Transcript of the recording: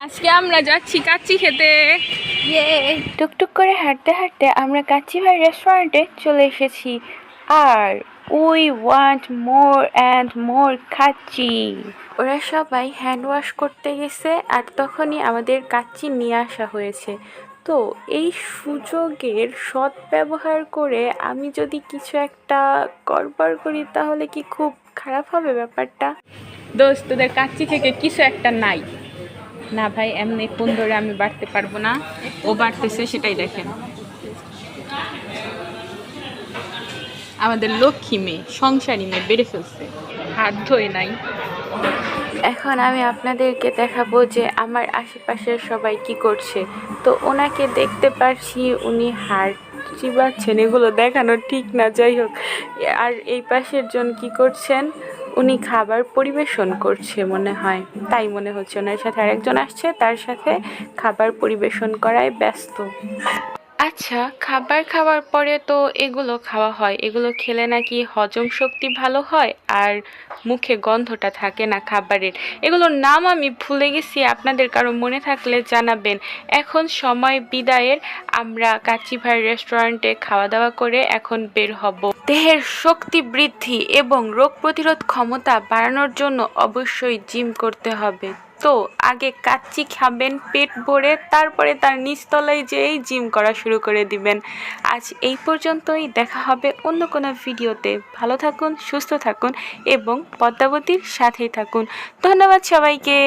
আজকে আমরা যাচ্ছি কাচ্চি খেতে। টুকটুক করে হাঁটতে হাঁটতে আমরা কাচ্চি ভাই রেস্টুরেন্টে চলে এসেছি। আর we want more and more kacchi ওরা সবাই হ্যান্ড ওয়াশ করতে গেছে আর তখনই আমাদের কাচ্চি নিয়ে আসা হয়েছে। তো এই সুযোগের সদ্ব্যবহার করে আমি যদি কিছু একটা গড়বড় করি তাহলে কি খুব খারাপ হবে ব্যাপারটা? দোস্ত তোদের কাচ্চি থেকে কিছু একটা নাই। না ভাই, এমনি ফোন ধরে আমি বাড়তে পারব না। ও বাড়তেছে, সেটাই দেখেন। আমাদের লক্ষ্মী মেয়ে, সংসারী মেয়ে, বেড়ে ফেলছে। হাত ধোয় নাই। এখন আমি আপনাদেরকে দেখাবো যে আমার আশেপাশের সবাই কি করছে। তো ওনাকে দেখতে পারছি, উনি হাড় চিবাচ্ছেন এগুলো দেখানো ঠিক না, যাই হোক। আর এই পাশের জন কি করছেন? উনি খাবার পরিবেশন করছে মনে হয়। তাই মনে হচ্ছে ওনার সাথে আরেকজন আসছে, তার সাথে খাবার পরিবেশন করায় ব্যস্ত। আচ্ছা খাবার খাওয়ার পরে তো এগুলো খাওয়া হয়। এগুলো খেলে নাকি হজম শক্তি ভালো হয়? আর মুখে গন্ধটা থাকে না খাবারের। এগুলোর নাম আমি ভুলে গেছি, আপনাদের কারও মনে থাকলে জানাবেন। এখন সময় বিদায়ের। আমরা কাচিভাই রেস্টুরেন্টে খাওয়া দাওয়া করে এখন বের হব। দেহের শক্তি বৃদ্ধি এবং রোগ প্রতিরোধ ক্ষমতা বাড়ানোর জন্য অবশ্যই জিম করতে হবে। তো আগে কাচ্চি খাবেন, পেট ভরে তারপরে তার নিচতলায় যেয়েই জিম করা শুরু করে দিবেন। আজ এই পর্যন্তই, দেখা হবে অন্য কোনো ভিডিওতে। ভালো থাকুন, সুস্থ থাকুন এবং পদ্মাবতীর সাথেই থাকুন। ধন্যবাদ সবাইকে।